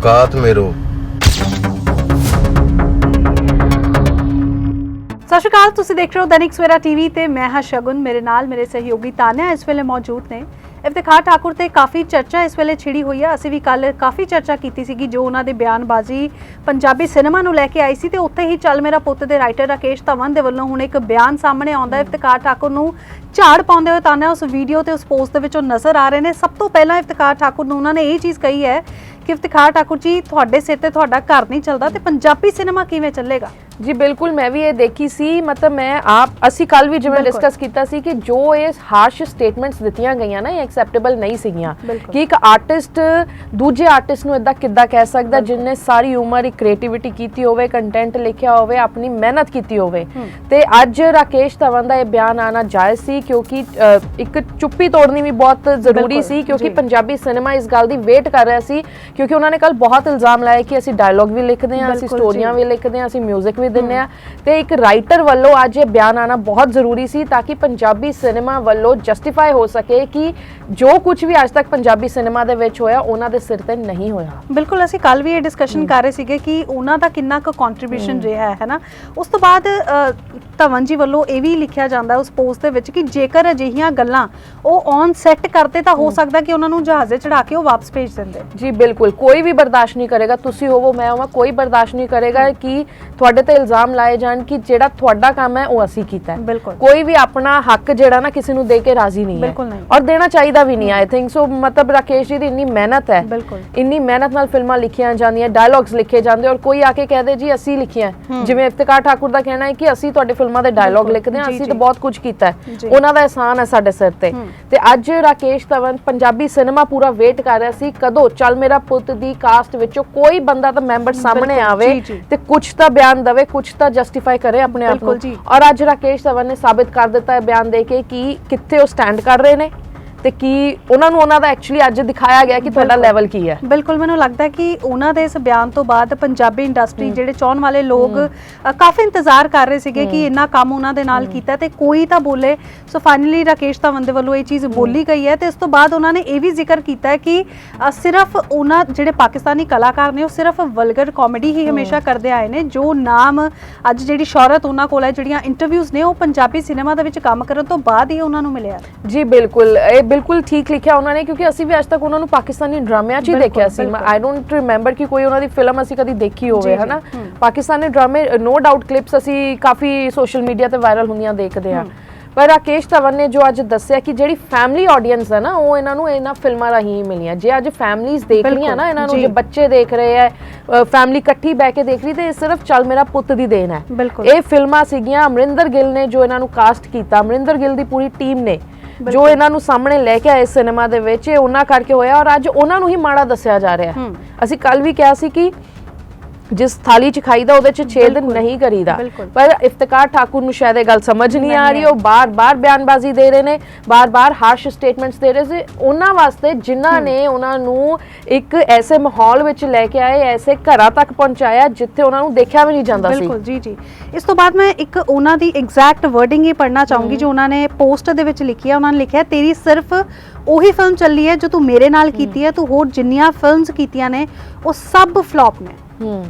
ਔਕਾਤ ਮੇਰੋ। ਸਤਿ ਸ਼੍ਰੀ ਅਕਾਲ, ਤੁਸੀਂ ਦੇਖ ਰਹੇ ਹੋ ਦੈਨਿਕ ਸਵੇਰਾ ਟੀਵੀ ਤੇ ਮੈਂ ਹਾਂ ਸ਼ਗੁਨ, ਮੇਰੇ ਨਾਲ ਮੇਰੇ ਸਹਿਯੋਗੀ ਤਾਨਿਆ ਇਸ ਵੇਲੇ ਮੌਜੂਦ ਨੇ। ਇਫਤਖਾਰ ਠਾਕੁਰ ਤੇ ਕਾਫੀ ਚਰਚਾ ਇਸ ਵੇਲੇ ਛਿੜੀ ਹੋਈ ਹੈ ਅਸੀਂ ਵੀ ਕੱਲ ਕਾਫੀ ਚਰਚਾ ਕੀਤੀ ਸੀਗੀ ਜੋ ਉਹਨਾਂ ਦੇ ਬਿਆਨਬਾਜ਼ੀ ਪੰਜਾਬੀ ਸਿਨੇਮਾ ਨੂੰ ਲੈ ਕੇ ਆਈ ਸੀ ਤੇ ਉੱਥੇ ਹੀ ਚੱਲ ਮੇਰਾ ਪੁੱਤ ਦੇ ਰਾਈਟਰ ਰਾਕੇਸ਼ ਧਵਨ ਦੇ ਵੱਲੋਂ ਹੁਣ ਇੱਕ ਬਿਆਨ ਸਾਹਮਣੇ ਆਉਂਦਾ ਹੈ। ਇਫਤਖਾਰ ਠਾਕੁਰ ਨੂੰ ਝਾੜ ਪਾਉਂਦੇ ਹੋਏ ਤਾਨਿਆ ਉਸ ਵੀਡੀਓ ਤੇ ਉਸ ਪੋਸਟ ਦੇ ਵਿੱਚੋਂ ਨਜ਼ਰ ਆ ਰਹੇ ਨੇ। ਸਭ ਤੋਂ ਪਹਿਲਾਂ ਇਫਤਖਾਰ ਠਾਕੁਰ ਨੂੰ ਉਹਨਾਂ ਨੇ ਇਹ ਚੀਜ਼ ਕਹੀ ਹੈ ਕਿ ਇਫਤਖਾਰ ਠਾਕੁਰ ਜੀ, ਤੁਹਾਡੇ ਸਿਰ ਤੇ ਤੁਹਾਡਾ ਘਰ ਨਹੀਂ ਚੱਲਦਾ ਤੇ ਪੰਜਾਬੀ ਸਿਨੇਮਾ ਕਿਵੇਂ ਚੱਲੇਗਾ? ਜੀ ਬਿਲਕੁਲ ਮੈਂ ਵੀ ਇਹ ਦੇਖੀ ਸੀ ਮਤਲਬ ਮੈਂ ਆਪ ਅਸੀਂ ਕੱਲ ਵੀ ਜਿਵੇਂ। ਡਿਸਕਸ ਕੀਤਾ ਸੀ ਕਿ ਜੋ ਇਹ ਹਾਰਸ਼ ਸਟੇਟਮੈਂਟਸ ਦਿੱਤੀਆਂ ਗਈਆਂ ਨਾ ਇਹ ਐਕਸੈਪਟੇਬਲ ਨਹੀਂ ਸੀਗੀਆਂ। ਕਿ ਇੱਕ ਆਰਟਿਸਟ ਦੂਜੇ ਆਰਟਿਸਟ ਨੂੰ ਇਦਾਂ ਕਿੱਦਾਂ ਕਹਿ ਸਕਦਾ ਜਿਨਨੇ ਸਾਰੀ ਉਮਰ ਇੱਕ ਕ੍ਰੀਏਟੀਵਿਟੀ ਕੀਤੀ ਹੋਵੇ ਕੰਟੈਂਟ ਲਿਖਿਆ ਹੋਵੇ ਆਪਣੀ ਮਿਹਨਤ ਕੀਤੀ ਹੋਵੇ ਤੇ ਅੱਜ ਰਾਕੇਸ਼ ਧਵਨ ਦਾ ਇਹ ਬਿਆਨ ਆਣਾ ਜਾਇਜ਼ ਸੀ ਕਿਉਂਕਿ ਇੱਕ ਚੁੱਪੀ ਤੋੜਨੀ ਵੀ ਬਹੁਤ ਜ਼ਰੂਰੀ ਸੀ ਕਿਉਂਕਿ। ਪੰਜਾਬੀ ਸਿਨੇਮਾ ਇਸ ਗੱਲ ਦੀ ਵੇਟ ਕਰ ਰਿਹਾ ਸੀ ਕਿਉਂਕਿ ਉਹਨਾਂ ਨੇ ਕੱਲ ਬਹੁਤ ਇਲਜ਼ਾਮ ਲਾਇਆ ਕਿ ਅਸੀਂ ਡਾਇਲੌਗ ਵੀ ਲਿਖਦੇ ਹਾਂ ਅਸੀਂ ਸਟੋਰੀਆਂ। ਵੀ ਲਿਖਦੇ ਹਾਂ ਅਸੀਂ 뮤직 ਵੀ ਦਿੰਦੇ ਹਾਂ ਤੇ ਇੱਕ ਰਾਈਟਰ ਵੱਲੋਂ ਅੱਜ ਇਹ ਬਿਆਨ ਆਣਾ ਬਹੁਤ ਜ਼ਰੂਰੀ ਸੀ ਤਾਂ ਕਿ ਪੰਜਾਬੀ ਸਿਨੇਮਾ ਵੱਲੋਂ ਜਸਟੀਫਾਈ ਹੋ ਸਕੇ ਕਿ ਜੋ ਕੁਝ ਵੀ ਅੱਜ ਤੱਕ ਪੰਜਾਬੀ ਸਿਨੇਮਾ ਦੇ ਵਿੱਚ ਹੋਇਆ ਉਹਨਾਂ ਦੇ ਸਿਰ ਤੇ ਨਹੀਂ ਹੋਇਆ। ਬਿਲਕੁਲ ਅਸੀਂ ਕੱਲ ਵੀ ਇਹ ਡਿਸਕਸ਼ਨ ਕਰ ਰਹੇ ਸੀਗੇ ਕਿ ਉਹਨਾਂ ਦਾ ਕਿੰਨਾ ਕੁ ਕੰਟਰੀਬਿਊਸ਼ਨ ਰਿਹਾ ਹੈ ਹੈਨਾ ਉਸ ਤੋਂ ਬਾਅਦ ਧਵਨ ਜੀ ਵੱਲੋਂ ਇਹ ਵੀ ਲਿਖਿਆ ਜਾਂਦਾ ਉਸ ਪੋਸਟ ਦੇ ਵਿੱਚ ਕਿ ਜੇਕਰ ਅਜਿਹੀਆਂ ਗੱਲਾਂ ਉਹ ਔਨ ਸੈੱਟ ਕਰਦੇ ਤਾਂ ਹੋ ਸਕਦਾ ਕਿ ਉਹਨਾਂ ਨੂੰ ਜਹਾਜ਼ੇ ਚੜਾ ਕੇ ਉਹ ਵਾਪਸ ਭੇਜ ਦਿੰਦੇ। ਜੀ ਬਿਲਕੁਲ। ਕੋਈ ਵੀ ਬਰਦਾਸ਼ਤ ਨਹੀਂ ਕਰੇਗਾ ਤੁਸੀਂ ਹੋਵੋ ਮੈਂ ਹੋਵਾਂ ਕੋਈ ਬਰਦਾਸ਼ਤ ਨਹੀਂ ਕਰੇਗਾ ਕਿ ਤੁਹਾਡੇ ਤੇ ਇਲਜ਼ਾਮ ਲਾਏ ਜਾਣ ਕਿ ਜਿਹੜਾ ਤੁਹਾਡਾ ਕੰਮ ਹੈ ਉਹ ਅਸੀਂ ਕੀਤਾ ਹੈ ਬਿਲਕੁਲ। ਕੋਈ ਵੀ ਆਪਣਾ ਹੱਕ ਜਿਹੜਾ ਨਾ ਕਿਸੇ ਨੂੰ ਦੇ ਕੇ ਰਾਜ਼ੀ ਨਹੀਂ ਹੈ ਬਿਲਕੁਲ ਨਹੀਂ। ਔਰ ਦੇਣਾ ਚਾਹੀਦਾ ਵੀ ਨਹੀਂ ਆਈ ਥਿੰਕ ਸੋ ਮਤਲਬ ਰਾਕੇਸ਼ ਜੀ ਦੀ ਇੰਨੀ ਮਿਹਨਤ ਹੈ ਬਿਲਕੁਲ। ਇੰਨੀ ਮਿਹਨਤ ਨਾਲ ਫਿਲਮਾਂ ਲਿਖੀਆਂ ਜਾਂਦੀਆਂ ਡਾਇਲੌਗਸ ਲਿਖੇ ਜਾਂਦੇ ਔਰ ਕੋਈ ਆ ਕੇ ਕਹਿ ਦੇ ਜੀ ਅਸੀਂ ਲਿਖੀਆਂ ਜਿਵੇਂ ਇਫਤਕਾਰ ਠਾਕੁਰ ਦਾ ਕਹਿਣਾ ਹੈ ਕਿ ਅਸੀਂ ਤੁਹਾਡੇ ਫਿਲਮਾਂ ਦੇ ਡਾਇਲੌਗ ਬਿਲਕੁਲ। ਲਿਖਦੇ ਹਾਂ ਜੀ, ਅਸੀਂ ਜੀ। ਤਾਂ ਬਹੁਤ ਕੁਝ ਕੀਤਾ ਹੈ ਜੀ। ਉਹਨਾਂ ਦਾ ਇਹਸਾਨ ਹੈ ਸਾਡੇ ਸਿਰ ਤੇ ਤੇ ਅੱਜ ਰਾਕੇਸ਼ ਧਵਨ ਪੰਜਾਬੀ ਸਿਨੇਮਾ ਪੂਰਾ ਵੇਟ ਕਰ ਰਿਹਾ ਸੀ ਕਦੋਂ ਚੱਲ ਮੇਰਾ ਪੁੱਤ ਦੀ ਕਾਸਟ ਵਿੱਚੋਂ ਕੋਈ ਬੰਦਾ ਤਾਂ ਮੈਂਬਰ ਸਾਹਮਣੇ ਬਿਲਕੁਲ, ਆਵੇ ਜੀ, ਜੀ। ਤੇ ਕੁਝ ਤਾਂ ਬਿਆਨ ਦਵੇ ਕੁਝ ਤਾਂ ਜਸਟੀਫਾਈ ਕਰੇ ਆਪਣੇ ਆਪ ਨੂੰ। ਔਰ ਅੱਜ ਰਾਕੇਸ਼ ਧਵਨ ਨੇ ਸਾਬਿਤ ਕਰ ਦਿੱਤਾ ਹੈ ਬਿਆਨ ਦੇ ਕੇ ਕਿ ਕਿੱਥੇ ਉਹ ਸਟੈਂਡ ਕਰ ਰਹੇ ਨੇ ਤੇ ਕੀ ਉਹਨਾਂ ਨੂੰ ਉਹਨਾਂ ਦਾ ਐਕਚੁਅਲੀ ਅੱਜ ਦਿਖਾਇਆ ਗਿਆ ਕਿ ਤੁਹਾਡਾ। ਲੈਵਲ ਕੀ ਹੈ? ਬਿਲਕੁਲ ਮੈਨੂੰ ਲੱਗਦਾ ਕਿ ਉਹਨਾਂ ਦੇ ਇਸ ਬਿਆਨ ਤੋਂ ਬਾਅਦ ਪੰਜਾਬੀ ਇੰਡਸਟਰੀ ਜਿਹੜੇ ਚਾਹਣ ਵਾਲੇ ਲੋਕ ਕਾਫੀ ਇੰਤਜ਼ਾਰ ਕਰ ਰਹੇ ਸੀਗੇ ਕਿ ਇੰਨਾ ਕੰਮ ਉਹਨਾਂ ਦੇ ਨਾਲ ਕੀਤਾ ਤੇ ਕੋਈ ਤਾਂ ਬੋਲੇ। ਸੋ ਫਾਈਨਲੀ ਰਾਕੇਸ਼ ਧਵਨ ਦੇ ਵੱਲੋਂ ਇਹ ਚੀਜ਼ ਬੋਲੀ ਗਈ ਹੈ ਤੇ ਇਸ ਤੋਂ ਬਾਅਦ ਉਹਨਾਂ ਨੇ ਇਹ ਵੀ ਜ਼ਿਕਰ ਕੀਤਾ ਹੈ ਕਿ ਸਿਰਫ ਉਹਨਾਂ ਜਿਹੜੇ ਪਾਕਿਸਤਾਨੀ ਕਲਾਕਾਰ ਨੇ ਉਹ ਸਿਰਫ ਵਲਗਰ ਕਾਮੇਡੀ ਹੀ ਹਮੇਸ਼ਾ ਕਰਦੇ ਆਏ ਨੇ। ਜੋ ਨਾਮ ਅੱਜ ਜਿਹੜੀ ਸ਼ੌਹਰਤ ਉਹਨਾਂ ਕੋਲ ਹੈ ਜਿਹੜੀਆਂ ਇੰਟਰਵਿਊਜ਼ ਨੇ ਉਹ ਪੰਜਾਬੀ ਸਿਨੇਮਾ ਦੇ ਵਿੱਚ ਕੰਮ ਕਰਨ ਤੋਂ ਬਾਅਦ ਹੀ ਉਹਨਾਂ ਨੂੰ ਮਿਲਿਆ ਜੀ ਬਿਲਕੁਲ। ਇਹ ਬਿਲਕੁਲ ਠੀਕ ਲਿਖਿਆ ਉਹਨਾਂ ਨੇ ਕਿਉਂਕਿ ਅਸੀਂ ਵੀ ਅੱਜ ਤੱਕ ਉਹਨਾਂ ਨੂੰ ਪਾਕਿਸਤਾਨੀ ਡਰਾਮਿਆਂ 'ਚ ਹੀ ਦੇਖਿਆ ਸੀ। ਆਈ ਡੋਨਟ ਰਿਮੈਂਬਰ ਕਿ ਕੋਈ ਉਹਨਾਂ ਦੀ ਫਿਲਮ ਅਸੀਂ ਕਦੀ ਦੇਖੀ ਹੋਵੇ ਹਨਾ। ਪਾਕਿਸਤਾਨੀ ਡਰਾਮੇ ਨੋ ਡਾਊਟ ਕਲਿੱਪਸ ਅਸੀਂ ਕਾਫੀ ਸੋਸ਼ਲ ਮੀਡੀਆ ਤੇ ਵਾਇਰਲ ਹੁੰਦੀਆਂ ਦੇਖਦੇ ਹਾਂ ਪਰ ਰਾਕੇਸ਼ ਧਵਨ ਨੇ ਜੋ ਅੱਜ ਦੱਸਿਆ ਕਿ ਜਿਹੜੀ ਫੈਮਿਲੀ ਆਡੀਅנס ਹੈ ਨਾ ਉਹ ਇਹਨਾਂ ਨੂੰ ਇਹਨਾਂ ਫਿਲਮਾਂ ਰਾਹੀਂ ਹੀ ਮਿਲੀਆਂ ਜੇ ਅੱਜ ਫੈਮਲੀਆਂ ਦੇਖ ਰਹੀਆਂ ਨਾ ਇਹਨਾਂ ਨੂੰ ਜੀ। ਬੱਚੇ ਦੇਖ ਰਹੇ ਹੈ ਫੈਮਿਲੀ ਇਕੱਠੀ ਬਹਿ ਕੇ ਦੇਖ ਰਹੀ ਤੇ ਇਹ ਸਿਰਫ ਚੱਲ ਮੇਰਾ ਪੁੱਤ ਦੀ ਦੇਣ ਹੈ। ਇਹ ਫਿਲਮਾਂ ਸੀਗੀਆਂ ਅਮਰਿੰਦਰ ਗਿੱਲ ਨੇ ਜੋ ਇਹਨਾਂ ਨੂੰ ਕਾਸਟ ਕੀਤਾ ਅਮਰਿੰਦਰ ਗਿੱਲ ਦੀ ਪੂਰੀ ਟੀਮ ਨੇ ਜੋ। ਇਹਨਾਂ ਨੂੰ ਸਾਹਮਣੇ ਲੈ ਕੇ ਆਏ ਸਿਨੇਮਾ ਦੇ ਵਿੱਚ ਇਹ ਉਹਨਾਂ ਕਰਕੇ ਹੋਇਆ ਔਰ ਅੱਜ ਉਹਨਾਂ ਨੂੰ ਹੀ ਮਾੜਾ ਦੱਸਿਆ ਜਾ ਰਿਹਾ। ਅਸੀਂ ਕੱਲ ਵੀ ਕਿਹਾ ਸੀ ਕਿ ਜਿਸ ਥਾਲੀ ਚ ਖਾਈਦਾ ਉਹਦੇ ਚ ਛੇਦ ਬਿਲਕੁਲ। ਨਹੀਂ ਕਰੀਦਾ। ਪਰ ਇਫਤਕਾਰ ਠਾਕੁਰ ਨੂੰ ਸ਼ਾਇਦ ਇਹ ਗੱਲ ਸਮਝ ਨਹੀਂ ਨਹੀਂ ਆ ਰਹੀ। ਉਹ ਬਾਰ-ਬਾਰ ਬਿਆਨਬਾਜ਼ੀ ਦੇ ਰਹੇ ਨੇ ਬਾਰ-ਬਾਰ ਹਾਰਸ਼ ਸਟੇਟਮੈਂਟਸ ਦੇ ਰਹੇ ਸੀ। ਉਹਨਾਂ ਵਾਸਤੇ ਜਿਨ੍ਹਾਂ ਨੇ ਉਹਨਾਂ ਨੂੰ ਇੱਕ ਐਸੇ ਮਾਹੌਲ ਵਿੱਚ ਲੈ ਕੇ ਆਏ ਐਸੇ ਘਰਾਂ ਤੱਕ ਪਹੁੰਚਾਇਆ ਜਿੱਥੇ ਉਹਨਾਂ ਨੂੰ ਦੇਖਿਆ ਵੀ ਨਹੀਂ ਜਾਂਦਾ ਸੀ। ਬਿਲਕੁਲ ਜੀ ਜੀ। ਇਸ ਤੋਂ ਬਾਅਦ ਮੈਂ ਇੱਕ ਉਹਨਾਂ ਦੀ ਐਗਜ਼ੈਕਟ ਵਰਡਿੰਗ ਹੀ ਪੜ੍ਹਨਾ ਚਾਹੂੰਗੀ ਜੋ ਉਹਨਾਂ ਨੇ ਪੋਸਟ ਦੇ ਵਿੱਚ ਲਿਖੀ ਹੈ ਉਹਨਾਂ ਨੇ ਲਿਖਿਆ ਤੇਰੀ ਸਿਰਫ ਉਹੀ ਫਿਲਮ ਚੱਲੀ ਹੈ ਜੋ ਤੂੰ ਮੇਰੇ ਨਾਲ ਕੀਤੀ ਹੈ ਤੂੰ ਹੋਰ ਜਿੰਨੀਆਂ ਫਿਲਮਸ ਕੀਤੀਆਂ ਨੇ ਉਹ ਸਭ ਫਲॉप ਨੇ। ਹੂੰ।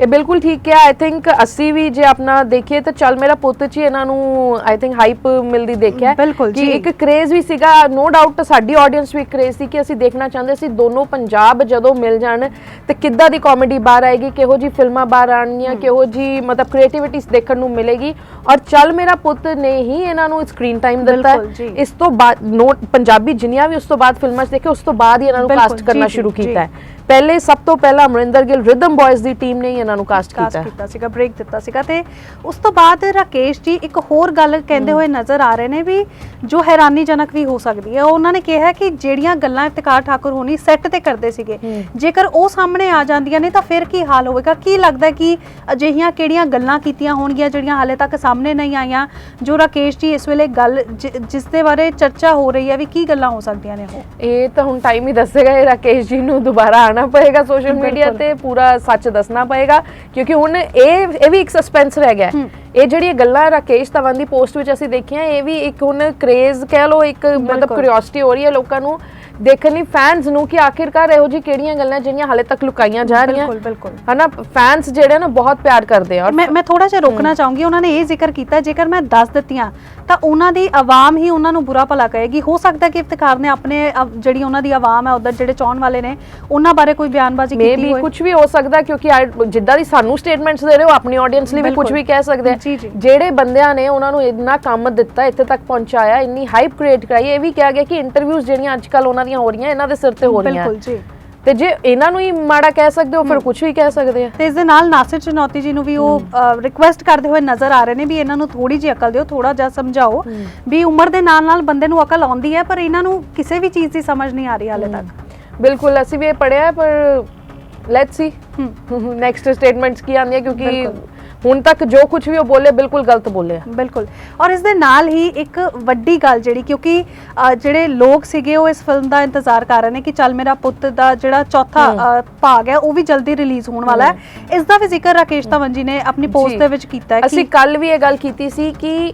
ਇਹ ਬਿਲਕੁਲ ਠੀਕ ਹੈ ਆਈ ਥਿੰਕ ਅਸੀਂ ਵੀ ਜੇ ਆਪਣਾ ਦੇਖੀਏ ਤਾਂ ਚੱਲ ਮੇਰਾ ਪੁੱਤ ਹੀ ਇਹਨਾਂ ਨੂੰ ਆਈ ਥਿੰਕ ਹਾਈਪ ਮਿਲਦੀ ਦੇਖਿਆ। ਕਿ ਜੀ। ਇੱਕ ਕ੍ਰੇਜ਼ ਵੀ ਸੀਗਾ। ਨੋ ਡਾਊਟ ਸਾਡੀ ਆਡੀਅנס ਵੀ ਕ੍ਰੇਜ਼ ਸੀ ਕਿ ਅਸੀਂ ਦੇਖਣਾ ਚਾਹੁੰਦੇ ਸੀ ਦੋਨੋਂ ਪੰਜਾਬ ਜਦੋਂ ਮਿਲ ਜਾਣ ਤੇ ਕਿੱਦਾਂ ਦੀ ਕਾਮੇਡੀ ਬਾਹਰ ਆਏਗੀ ਕਿਹੋ ਜੀ ਫਿਲਮਾਂ ਬਾਹਰ ਆਣਗੀਆਂ ਕਿਹੋ ਜੀ ਮਤਲਬ ਕ੍ਰੀਏਟੀਵਿਟੀ ਦੇਖਣ ਨੂੰ ਮਿਲੇਗੀ। ਔਰ ਚੱਲ ਮੇਰਾ ਪੁੱਤ ਨੇ ਹੀ ਇਹਨਾਂ ਨੂੰ ਸਕਰੀਨ ਟਾਈਮ ਦਿੱਤਾ। ਜੀ। ਇਸ ਤੋਂ ਬਾਅਦ ਨੋਟ ਪੰਜਾਬੀ ਜਿੰਨੀਆਂ ਵੀ ਉਸ ਤੋਂ ਬਾਅਦ ਫਿਲਮਾਂ 'ਚ ਦੇਖੇ ਉਸ ਤੋਂ ਬਾਅਦ ਹੀ ਇਹਨਾਂ ਨੂੰ ਕਾਸਟ ਕਰਨਾ ਜੀ, ਸ਼ੁਰੂ ਜੀ, ਕੀਤਾ ਜੀ। ਹੈ। ਪਹਿਲੇ ਸਭ ਤੋਂ ਪਹਿਲਾਂ ਅਮਰਿੰਦਰ ਗਿੱਲ ਰਿਦਮ ਬॉयਜ਼ ਦੀ ਟੀਮ ਨੇ ਹੀ ਇਹਨਾਂ ਨੂੰ ਕਾਸਟ ਕੀਤਾ। ਕੀਤਾ ਸੀਗਾ ਬ੍ਰੇਕ ਦਿੱਤਾ ਸੀਗਾ ਤੇ ਉਸ ਤੋਂ ਬਾਅਦ ਰਾਕੇਸ਼ ਜੀ ਇੱਕ ਹੋਰ ਗੱਲ ਕਹਿੰਦੇ ਹੋਏ ਨਜ਼ਰ ਆ ਰਹੇ ਨੇ ਵੀ ਜੋ ਹੈਰਾਨੀਜਨਕ ਵੀ ਹੋ ਸਕਦੀ ਹੈ ਉਹਨਾਂ ਨੇ ਕਿਹਾ ਕਿ ਜਿਹੜੀਆਂ ਗੱਲਾਂ ਇਫਤਕਾਰ ਠਾਕੁਰ ਹੋਣੀ ਸੈੱਟ ਤੇ ਕਰਦੇ ਸੀਗੇ ਜੇਕਰ ਉਹ ਸਾਹਮਣੇ ਆ ਜਾਂਦੀਆਂ ਨੇ ਤਾਂ ਫਿਰ ਕੀ ਹਾਲ ਹੋਵੇਗਾ? ਕੀ ਲੱਗਦਾ ਕਿ ਅਜਿਹੀਆਂ ਕਿਹੜੀਆਂ ਗੱਲਾਂ ਕੀਤੀਆਂ ਹੋਣਗੀਆਂ ਜਿਹੜੀਆਂ ਹਾਲੇ ਤੱਕ ਸਾਹਮਣੇ ਨਹੀਂ ਆਈਆਂ? ਜੋ ਰਾਕੇਸ਼ ਜੀ ਇਸ ਵੇਲੇ ਗੱਲ ਜਿਸ ਦੇ ਬਾਰੇ ਚਰਚਾ ਹੋ ਰਹੀ ਹੈ ਵੀ ਕੀ ਗੱਲਾਂ ਹੋ ਸਕਦੀਆਂ ਨੇ ਉਹ? ਇਹ ਤਾਂ ਹੁਣ ਟਾਈਮ ਹੀ ਦੱਸੇਗਾ ਇਹ ਰਾਕੇਸ਼ ਜੀ ਨੂੰ ਦੁਬਾਰਾ ਆਣਾ ਪਏਗਾ ਸੋਸ਼ਲ ਮੀਡੀਆ। ਤੇ ਪੂਰਾ ਸੱਚ ਦੱਸਣਾ ਪਏਗਾ ਕਿਉਂਕਿ ਹੁਣ ਇਹ ਇਹ ਵੀ ਇੱਕ ਸਸਪੈਂਸ ਰਹਿ ਗਿਆ। ਇਹ ਜਿਹੜੀਆਂ ਗੱਲਾਂ ਰਾਕੇਸ਼ ਧਵਨ ਦੀ ਪੋਸਟ ਵਿੱਚ ਅਸੀਂ ਦੇਖੀਆਂ ਇਹ ਵੀ ਇੱਕ ਹੁਣ ਕ੍ਰੇਜ਼ ਕਹਿ ਲਓ ਇੱਕ ਮਤਲਬ। ਕਿਉਰਿਓਸਿਟੀ ਹੋ ਰਹੀ ਹੈ ਲੋਕਾਂ ਨੂੰ ਦੇਖਣ ਲਈ ਫੈਨਸ ਨੂੰ ਕਿ ਆਖਿਰਕਾਰ ਇਹੋ ਜੀ ਕਿਹੜੀਆਂ ਗੱਲਾਂ ਜਿਹੜੀਆਂ ਹਾਲੇ ਤੱਕ ਲੁਕਾਈਆਂ ਜਾ ਰਹੀਆਂ। ਬਿਲਕੁਲ ਬਿਲਕੁਲ। ਹਨਾ ਫੈਨਸ ਜਿਹੜੇ ਨਾ ਬਹੁਤ ਪਿਆਰ ਕਰਦੇ ਆ। ਮੈਂ ਮੈਂ ਥੋੜਾ ਜਿਹਾ ਰੋਕਣਾ ਚਾਹੂੰਗੀ ਉਹਨਾਂ ਨੇ ਇਹ ਜ਼ਿਕਰ ਕੀਤਾ ਜੇਕਰ ਮੈਂ ਦੱਸ ਦਿੱਤੀਆਂ ਤਾਂ ਉਹਨਾਂ ਦੀ ਆਵਾਮ ਹੀ ਉਹਨਾਂ ਨੂੰ ਬੁਰਾ ਭਲਾ ਕਹੇਗੀ ਹੋ ਸਕਦਾ ਕਿ ਇਫਤਿਖਾਰ ਨੇ ਆਪਣੇ ਜਿਹੜੀ ਉਹਨਾਂ ਦੀ ਆਵਾਮ ਹੈ ਉਧਰ ਜਿਹੜੇ ਚਾਹਣ ਵਾਲੇ ਨੇ ਉਹਨਾਂ ਬਾਰੇ ਕੋਈ ਬਿਆਨਬਾਜ਼ੀ ਕੀਤੀ ਮੇਬੀ ਹੋਵੇ ਕੁਝ ਵੀ ਹੋ ਸਕਦਾ ਕਿਉਂਕਿ ਜਿੱਦਾਂ ਦੀ ਸਾਨੂੰ ਸਟੇਟਮੈਂਟਸ ਦੇ ਰਹੇ ਹੋ ਆਪਣੀ ਆਡੀਅנס ਲਈ ਵੀ ਕੁਝ। ਵੀ ਕਹਿ ਸਕਦੇ ਆ। ਜਿਹੜੇ ਬੰਦਿਆਂ ਨੇ ਉਹਨਾਂ ਨੂੰ ਇੰਨਾ ਕੰਮ ਦਿੱਤਾ ਇੱਥੇ ਤੱਕ ਪਹੁੰਚਾਇਆ ਇੰਨੀ ਹਾਈਪ ਕ੍ਰੀਏਟ ਕਰਾਈ ਇਹ ਵੀ ਕਿਹਾ ਗਿਆ ਕਿ ਇੰਟਰਵਿਊਜ਼ ਜਿਹੜੀਆਂ ਅੱਜ ਕੱਲ ਉਹਨਾਂ ਦੀਆਂ ਹੋ ਰਹੀਆਂ ਇਹਨਾਂ ਦੇ ਸਿਰ ਤੇ ਹੋ ਰਹੀਆਂ। ਬਿਲਕੁਲ ਜੀ। ਤੇ ਜੇ ਇਹਨਾਂ ਨੂੰ ਹੀ ਮਾੜਾ ਕਹਿ ਸਕਦੇ ਹੋ ਫਿਰ ਕੁਝ ਵੀ ਕਹਿ ਸਕਦੇ ਆ। ਤੇ ਇਸ ਦੇ ਨਾਲ ਨਾਸਿਰ ਚਨੌਤੀ ਜੀ ਨੂੰ ਵੀ ਉਹ ਰਿਕੁਐਸਟ ਕਰਦੇ ਹੋਏ ਨਜ਼ਰ ਆ ਰਹੇ ਨੇ ਵੀ ਇਹਨਾਂ ਨੂੰ ਥੋੜੀ ਜਿਹੀ ਅਕਲ ਦਿਓ ਥੋੜਾ ਜਿਹਾ ਸਮਝਾਓ ਵੀ ਉਮਰ ਦੇ ਨਾਲ ਨਾਲ ਬੰਦੇ ਨੂੰ ਅਕਲ ਆਉਂਦੀ ਹੈ ਪਰ ਇਹਨਾਂ ਨੂੰ ਕਿਸੇ ਵੀ ਚੀਜ਼ ਦੀ ਸਮਝ ਨਹੀਂ ਆ ਰਹੀ ਹਾਲੇ ਤੱਕ। ਬਿਲਕੁਲ ਅਸੀਂ ਵੀ ਇਹ ਪੜਿਆ ਪਰ ਲੈਟਸ ਸੀ ਨੈਕਸਟ ਸਟੇਟਮੈਂਟਸ ਕੀ ਆਉਂਦੀਆਂ ਕਿਉਂਕਿ। ਹੁਣ ਤੱਕ ਜੋ ਕੁਝ ਵੀ ਉਹ ਬੋਲੇ ਬਿਲਕੁਲ ਗਲਤ ਬੋਲੇ ਆ। ਬਿਲਕੁਲ। ਔਰ ਇਸ ਦੇ ਨਾਲ ਹੀ ਇੱਕ ਵੱਡੀ ਗੱਲ ਜਿਹੜੀ ਕਿਉਂਕਿ ਜਿਹੜੇ ਲੋਕ ਸੀਗੇ ਉਹ ਇਸ ਫਿਲਮ ਦਾ ਇੰਤਜ਼ਾਰ ਕਰ ਰਹੇ ਨੇ ਕਿ ਚੱਲ ਮੇਰਾ ਪੁੱਤ ਦਾ ਜਿਹੜਾ ਚੌਥਾ ਭਾਗ ਹੈ ਉਹ ਵੀ ਜਲਦੀ ਰਿਲੀਜ਼ ਹੋਣ ਵਾਲਾ ਹੈ। ਇਸ ਦਾ ਵੀ ਜ਼ਿਕਰ ਰਾਕੇਸ਼ ਧਵਨ ਜੀ ਨੇ ਆਪਣੀ ਪੋਸਟ। ਦੇ ਵਿੱਚ ਕੀਤਾ ਹੈ ਅਸੀਂ ਕੱਲ ਵੀ ਇਹ ਗੱਲ ਕੀਤੀ ਸੀ ਕਿ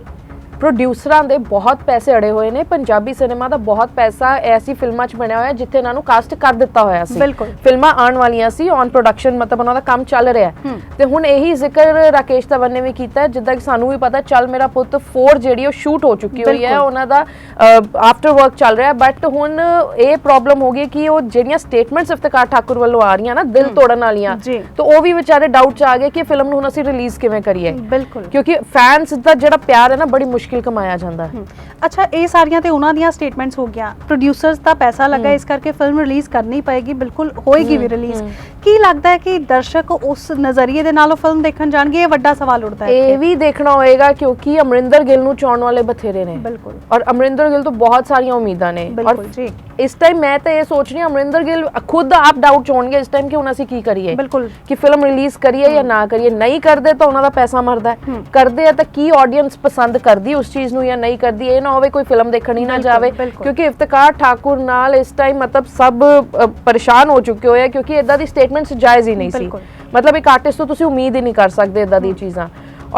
ਪ੍ਰੋਡਿਊਸਰਾਂ ਦੇ ਬਹੁਤ ਪੈਸੇ ਅੜੇ ਹੋਏ ਨੇ ਪੰਜਾਬੀ ਸਿਨੇਮਾ ਦਾ ਬਹੁਤ ਪੈਸਾ ਐਸੀ ਫਿਲਮਾਂ 'ਚ ਬਣਿਆ ਹੋਇਆ ਜਿੱਥੇ ਇਹਨਾਂ ਨੂੰ ਕਾਸਟ ਕਰ ਦਿੱਤਾ ਹੋਇਆ ਸੀ। ਫਿਲਮਾਂ ਆਉਣ ਵਾਲੀਆਂ ਸੀ ਔਨ ਪ੍ਰੋਡਕਸ਼ਨ ਮਤਲਬ ਉਹਨਾਂ ਦਾ ਕੰਮ ਚੱਲ ਰਿਹਾ। ਤੇ ਹੁਣ ਇਹੀ ਜ਼ਿਕਰ ਰਾਕੇਸ਼ ਧਵਨ ਨੇ ਵੀ ਕੀਤਾ ਜਿੱਦਾਂ ਕਿ ਸਾਨੂੰ ਵੀ ਪਤਾ ਚੱਲ ਮੇਰਾ ਪੁੱਤ 4 ਜਿਹੜੀ ਉਹ ਸ਼ੂਟ ਹੋ ਚੁੱਕੀ ਹੋਈ ਹੈ। ਉਹਨਾਂ ਦਾ ਆਫਟਰ ਵਰਕ ਚੱਲ ਰਿਹਾ ਬਟ ਹੁਣ ਇਹ ਪ੍ਰੋਬਲਮ ਹੋ ਗਈ ਕਿ ਉਹ ਜਿਹੜੀਆਂ ਸਟੇਟਮੈਂਟਸ ਇਫਤਕਾਰ ਠਾਕੁਰ ਵੱਲੋਂ ਆ ਰਹੀਆਂ ਨਾ ਦਿਲ ਤੋੜਨ ਵਾਲੀਆਂ। ਤਾਂ ਉਹ ਵੀ ਵਿਚਾਰੇ ਡਾਊਟ 'ਚ ਆ ਗਏ ਕਿ ਫਿਲਮ ਨੂੰ ਹੁਣ ਅਸੀਂ ਰਿਲੀਜ਼ ਕਿਵੇਂ ਕਰੀਏ ਬਿਲਕੁਲ ਕਿਉਂਕਿ ਫੈਨਸ ਦਾ ਜਿਹੜਾ ਪਿਆਰ ਹੈ ਨਾ ਬੜੀ ਮੁਸ਼ਕਿਲ ਕਮਾਇਆ ਜਾਂਦਾ ਹੈ। ਅੱਛਾ ਇਹ ਸਾਰੀਆਂ ਤੇ ਉਹਨਾਂ ਦੀਆਂ ਸਟੇਟਮੈਂਟਸ ਹੋ ਗਿਆ ਪ੍ਰੋਡਿਊਸਰਸ ਦਾ ਪੈਸਾ ਲੱਗਾ ਇਸ ਕਰਕੇ ਫਿਲਮ ਰਿਲੀਜ਼ ਕਰਨੀ ਪਏਗੀ ਬਿਲਕੁਲ ਹੋਏਗੀ ਵੀ ਰਿਲੀਜ਼ ਕੀ ਲੱਗਦਾ ਹੈ ਕਿ ਦਰਸ਼ਕ ਉਸ ਨਜ਼ਰੀਏ ਦੇ ਨਾਲ ਉਹ ਫਿਲਮ ਦੇਖਣ ਜਾਣਗੇ? ਇਹ ਵੱਡਾ ਸਵਾਲ ਉੱਠਦਾ ਹੈ ਇਹ। ਵੀ ਦੇਖਣਾ ਹੋਏਗਾ ਕਿਉਂਕਿ ਅਮਰਿੰਦਰ ਗਿੱਲ ਨੂੰ ਚਾਉਣ ਵਾਲੇ ਬਥੇਰੇ ਨੇ। ਬਿਲਕੁਲ। ਔਰ ਅਮਰਿੰਦਰ ਗਿੱਲ ਤੋਂ ਬਹੁਤ ਸਾਰੀਆਂ ਉਮੀਦਾਂ ਨੇ। ਔਰ ਬਿਲਕੁਲ ਜੀ। ਇਸ ਟਾਈਮ ਮੈਂ ਤਾਂ ਇਹ ਸੋਚ ਰਹੀ ਹਾਂ ਅਮਰਿੰਦਰ ਗਿੱਲ ਖੁਦ ਆਪ ਡਾਊਟ ਚਾਉਣਗੇ ਇਸ ਟਾਈਮ ਕਿ ਹੁਣ ਅਸੀਂ ਕੀ ਕਰੀਏ। ਬਿਲਕੁਲ। ਕਿ ਫਿਲਮ ਰਿਲੀਜ਼ ਕਰੀਏ ਜਾਂ ਨਾ ਕਰੀਏ। ਨਹੀਂ ਕਰਦੇ ਤਾਂ ਉਹਨਾਂ ਦਾ ਪੈਸਾ ਮਰਦਾ। ਕਰਦੇ ਆ ਤਾਂ ਕੀ ਆਡੀਅנס ਪਸੰਦ ਕਰਦੀ ਉਸ ਚੀਜ਼ ਨੂੰ ਜਾਂ ਨਹੀਂ ਕਰਦੀ? ਇਹ ਨਾ ਹੋਵੇ ਕੋਈ ਫਿਲਮ ਦੇਖਣ ਹੀ ਨਾ ਜਾਵੇ। ਕਿਉਂਕਿ ਇਫਤਕਾਰ ਠਾਕੁਰ ਨਾਲ ਇਸ ਟਾਈਮ ਮਤਲਬ ਸਭ ਪਰੇਸ਼ਾਨ ਹੋ ਚੁੱਕੇ ਹੋਏ ਆ। ਕਿਉਂਕਿ ਇਦਾਂ ਦੀ ਸਟੇਟਮੈਂਟਸ ਜਾਇਜ਼ ਹੀ ਨਹੀਂ ਸੀ। ਮਤਲਬ ਇੱਕ ਆਰਟਿਸਟ ਤੋਂ ਤੁਸੀਂ ਉਮੀਦ ਹੀ ਨਹੀਂ ਕਰ ਸਕਦੇ ਇਦਾਂ ਦੀਆਂ ਚੀਜ਼ਾਂ।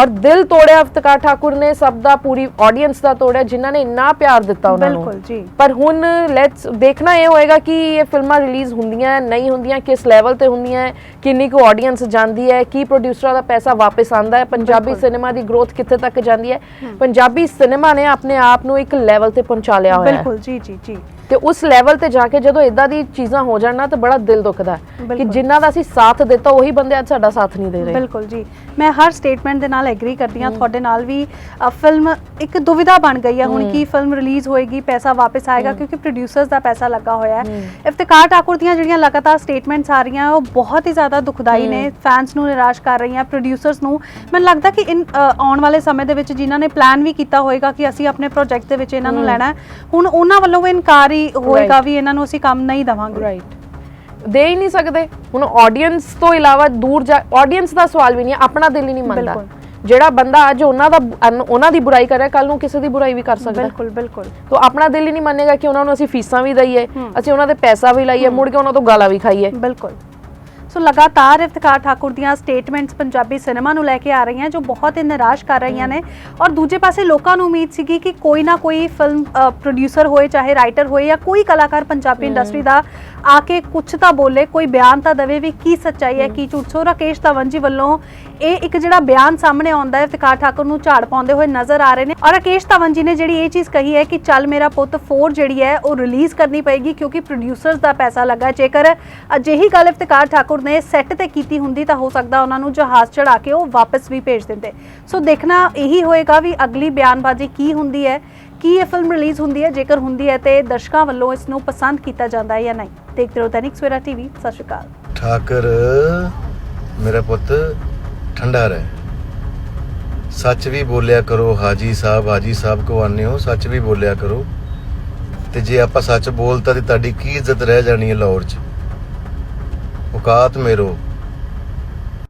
ਔਰ ਦਿਲ ਤੋੜਿਆ ਅਫਤਕਾਰ ਠਾਕੁਰ ਨੇ ਸਭ ਦਾ ਪੂਰੀ ਆਡੀਅנס ਦਾ ਤੋੜਿਆ ਜਿਨ੍ਹਾਂ ਨੇ ਇੰਨਾ ਪਿਆਰ ਦਿੱਤਾ ਉਹਨਾਂ ਨੂੰ। ਬਿਲਕੁਲ ਜੀ। ਪਰ ਹੁਣ ਲੈਟਸ ਦੇਖਣਾ ਇਹ ਹੋਏਗਾ ਕਿ ਇਹ ਫਿਲਮਾਂ ਰਿਲੀਜ਼ ਹੁੰਦੀਆਂ ਨਹੀਂ ਹੁੰਦੀਆਂ ਕਿਸ ਲੈਵਲ ਤੇ ਹੁੰਦੀਆਂ ਕਿੰਨੀ ਕੋ ਆਡੀਅנס ਜਾਂਦੀ ਹੈ ਕੀ ਪ੍ਰੋਡਿਊਸਰਾਂ ਦਾ ਪੈਸਾ ਵਾਪਸ ਆਂਦਾ ਹੈ ਪੰਜਾਬੀ ਸਿਨੇਮਾ ਦੀ ਗਰੋਥ ਕਿੱਥੇ ਤੱਕ ਜਾਂਦੀ ਹੈ। ਪੰਜਾਬੀ ਸਿਨੇਮਾ ਨੇ ਆਪਣੇ ਆਪ ਨੂੰ ਇੱਕ ਲੈਵਲ ਤੇ ਪਹੁੰਚਾ ਲਿਆ ਹੋਇਆ ਹੈ। ਬਿਲਕੁਲ ਜੀ ਜੀ ਜੀ। ਤੇ ਉਸ ਲੈਵਲ ਤੇ ਜਾ ਕੇ ਜਦੋਂ ਇਦਾਂ ਦੀ ਚੀਜ਼ਾਂ ਹੋ ਜਾਣ ਨਾ ਤਾਂ ਬੜਾ ਦਿਲ ਦੁਖਦਾ ਕਿ। ਜਿਨ੍ਹਾਂ ਦਾ ਅਸੀਂ ਸਾਥ ਦਿੱਤਾ ਉਹੀ ਬੰਦੇ ਅੱਜ ਸਾਡਾ ਸਾਥ ਨਹੀਂ ਦੇ ਰਹੇ। ਬਿਲਕੁਲ ਜੀ। ਮੈਂ ਹਰ ਸਟੇਟਮੈਂਟ ਦੇ ਨਾਲ ਐਗਰੀ ਕਰਦੀ ਹਾਂ। ਤੁਹਾਡੇ ਨਾਲ ਵੀ ਫਿਲਮ ਇੱਕ ਦੁਵਿਧਾ ਬਣ ਗਈ ਹੈ। ਹੁਣ ਕੀ ਫਿਲਮ ਰਿਲੀਜ਼ ਹੋਏਗੀ ਪੈਸਾ ਵਾਪਸ ਆਏਗਾ ਕਿਉਂਕਿ ਪ੍ਰੋਡਿਊਸਰਸ ਦਾ ਪੈਸਾ ਲੱਗਾ ਹੋਇਆ ਹੈ। ਇਫਤਕਾਰ ਠਾਕੁਰ ਦੀਆਂ ਜਿਹੜੀਆਂ ਲਗਾਤਾਰ ਸਟੇਟਮੈਂਟਸ ਆ ਰਹੀਆਂ ਉਹ ਬਹੁਤ ਹੀ ਜ਼ਿਆਦਾ ਦੁਖਦਾਈ ਨੇ। ਫੈਨਸ ਨੂੰ ਨਿਰਾਸ਼ ਕਰ ਰਹੀਆਂ ਪ੍ਰੋਡਿਊਸਰਸ ਨੂੰ। ਮੈਨੂੰ ਲੱਗਦਾ ਕਿ ਇਨ ਆਉਣ ਵਾਲੇ ਸਮੇਂ ਦੇ ਵਿੱਚ ਜਿਨ੍ਹਾਂ ਨੇ ਪਲਾਨ ਵੀ ਕੀਤਾ ਹੋਏਗਾ ਕਿ ਅਸੀਂ ਆਪਣੇ ਪ੍ਰੋਜੈਕਟ ਦੇ ਵਿੱਚ ਇਹਨਾਂ ਨੂੰ ਲੈਣਾ ਹੈ ਹੁਣ ਉਹਨਾਂ ਵੱਲੋਂ ਇਨਕਾਰ ਵਾਰੀ ਹੋਏਗਾ ਵੀ ਇਹਨਾਂ ਨੂੰ ਅਸੀਂ ਕੰਮ ਨਹੀਂ ਦਵਾਂਗੇ। ਰਾਈਟ ਦੇ ਹੀ ਨਹੀਂ ਸਕਦੇ। ਹੁਣ ਆਡੀਅנס ਤੋਂ ਇਲਾਵਾ ਦੂਰ ਜਾ ਆਡੀਅנס ਦਾ ਸਵਾਲ ਵੀ ਨਹੀਂ ਆਪਣਾ ਦਿਲ ਹੀ ਨਹੀਂ ਮੰਨਦਾ। ਜਿਹੜਾ ਬੰਦਾ ਅੱਜ ਉਹਨਾਂ ਦਾ ਉਹਨਾਂ ਦੀ ਬੁਰਾਈ ਕਰ ਰਿਹਾ ਕੱਲ ਨੂੰ ਕਿਸੇ ਦੀ ਬੁਰਾਈ ਵੀ ਕਰ ਸਕਦਾ। ਬਿਲਕੁਲ ਬਿਲਕੁਲ। ਤੋ ਆਪਣਾ ਦਿਲ ਹੀ ਨਹੀਂ ਮੰਨੇਗਾ ਕਿ ਉਹਨਾਂ ਨੂੰ ਅਸੀਂ ਫੀਸਾਂ ਵੀ ਦਈਏ ਅਸੀਂ ਉਹਨਾਂ ਦੇ ਪੈਸਾ ਵੀ ਲਾਈਏ ਮੁੜ ਕੇ ਉਹਨਾਂ ਤੋਂ ਗਾਲਾਂ ਵੀ ਖਾਈਏ। ਬਿਲਕੁਲ। ਸੋ ਲਗਾਤਾਰ ਇਫਤਕਾਰ ਠਾਕੁਰ ਦੀਆਂ ਸਟੇਟਮੈਂਟਸ ਪੰਜਾਬੀ ਸਿਨੇਮਾ ਨੂੰ ਲੈ ਕੇ ਆ ਰਹੀਆਂ, ਜੋ ਬਹੁਤ ਹੀ ਨਿਰਾਸ਼ ਕਰ ਰਹੀਆਂ ਨੇ। ਔਰ ਦੂਜੇ ਪਾਸੇ ਲੋਕਾਂ ਨੂੰ ਉਮੀਦ ਸੀਗੀ ਕਿ ਕੋਈ ਨਾ ਕੋਈ ਫਿਲਮ ਪ੍ਰੋਡਿਊਸਰ ਹੋਏ, ਚਾਹੇ ਰਾਈਟਰ ਹੋਏ ਜਾਂ ਕੋਈ ਕਲਾਕਾਰ ਪੰਜਾਬੀ ਇੰਡਸਟਰੀ ਦਾ ਆ ਕੇ ਕੁਝ ਤਾਂ ਬੋਲੇ, ਕੋਈ ਬਿਆਨ ਤਾਂ ਦੇਵੇ ਵੀ ਕੀ ਸੱਚਾਈ ਹੈ, ਕੀ ਝੂਠ। ਸੋ ਰਾਕੇਸ਼ ਧਵਨ ਜੀ ਵੱਲੋਂ ਇਹ ਇੱਕ ਜਿਹੜਾ ਬਿਆਨ ਸਾਹਮਣੇ ਆਉਂਦਾ ਹੈ, ਇਫਤਕਾਰ ਠਾਕੁਰ ਨੂੰ ਝਾੜ ਪਾਉਂਦੇ ਹੋਏ ਨਜ਼ਰ ਆ ਰਹੇ ਨੇ। ਔਰ ਰਾਕੇਸ਼ ਧਵਨ ਜੀ ਨੇ ਜਿਹੜੀ ਇਹ ਚੀਜ਼ ਕਹੀ ਹੈ ਕਿ ਚੱਲ ਮੇਰਾ ਪੁੱਤ 4 ਜਿਹੜੀ ਹੈ, ਉਹ ਰਿਲੀਜ਼ ਕਰਨੀ ਪਏਗੀ ਕਿਉਂਕਿ ਪ੍ਰੋਡਿਊਸਰਸ ਦਾ ਪੈਸਾ ਲੱਗਾ। ਜੇਕਰ ਅਜਿਹੀ ਗੱਲ ਇਫਤਕਾਰ ਠਾਕੁਰ ਨੇ ਸੈੱਟ ਤੇ ਕੀਤੀ ਹੁੰਦੀ ਤਾਂ ਹੋ ਸਕਦਾ ਉਹਨਾਂ ਨੂੰ ਜਹਾਜ਼ ਚੜਾ ਕੇ ਉਹ ਵਾਪਸ ਵੀ ਭੇਜ ਦਿੰਦੇ। ਸੋ ਦੇਖਣਾ ਇਹੀ ਹੋਏਗਾ ਵੀ ਅਗਲੀ ਬਿਆਨਬਾਜ਼ੀ ਕੀ ਹੁੰਦੀ ਹੈ, ਕੀ ਇਹ ਫਿਲਮ ਰਿਲੀਜ਼ ਹੁੰਦੀ ਹੈ, ਜੇਕਰ ਹੁੰਦੀ ਹੈ ਤੇ ਦਰਸ਼ਕਾਂ ਵੱਲੋਂ ਇਸ ਨੂੰ ਪਸੰਦ ਕੀਤਾ ਜਾਂਦਾ ਹੈ ਜਾਂ ਨਹੀਂ। ਦੇਖਦੇ ਰਹੋ ਦੈਨਿਕ ਸਵੇਰਾ ਟੀਵੀ, ਸਤਿ ਸ਼੍ਰੀ ਅਕਾਲ। ਠਾਕਰ, ਮੇਰਾ ਪੁੱਤ, ਠੰਡਾ ਰਹਿ। ਸੱਚ ਵੀ ਬੋਲਿਆ ਕਰੋ ਹਾਜੀ ਸਾਹਿਬ ਹਾਜੀ ਸਾਹਿਬ ਕੋ ਆਨੇ ਹੋ, ਸੱਚ ਵੀ ਬੋਲਿਆ ਕਰੋ। ਤੇ ਜੇ ਆਪਾਂ ਸੱਚ ਬੋਲਤਾ ਤੇ ਤੁਹਾਡੀ ਕੀ ਇੱਜ਼ਤ ਰਹਿ ਜਾਣੀ ਹੈ ਲਾਹੌਰ 'ਚ? ਔਕਾਤ ਮੇਰੋ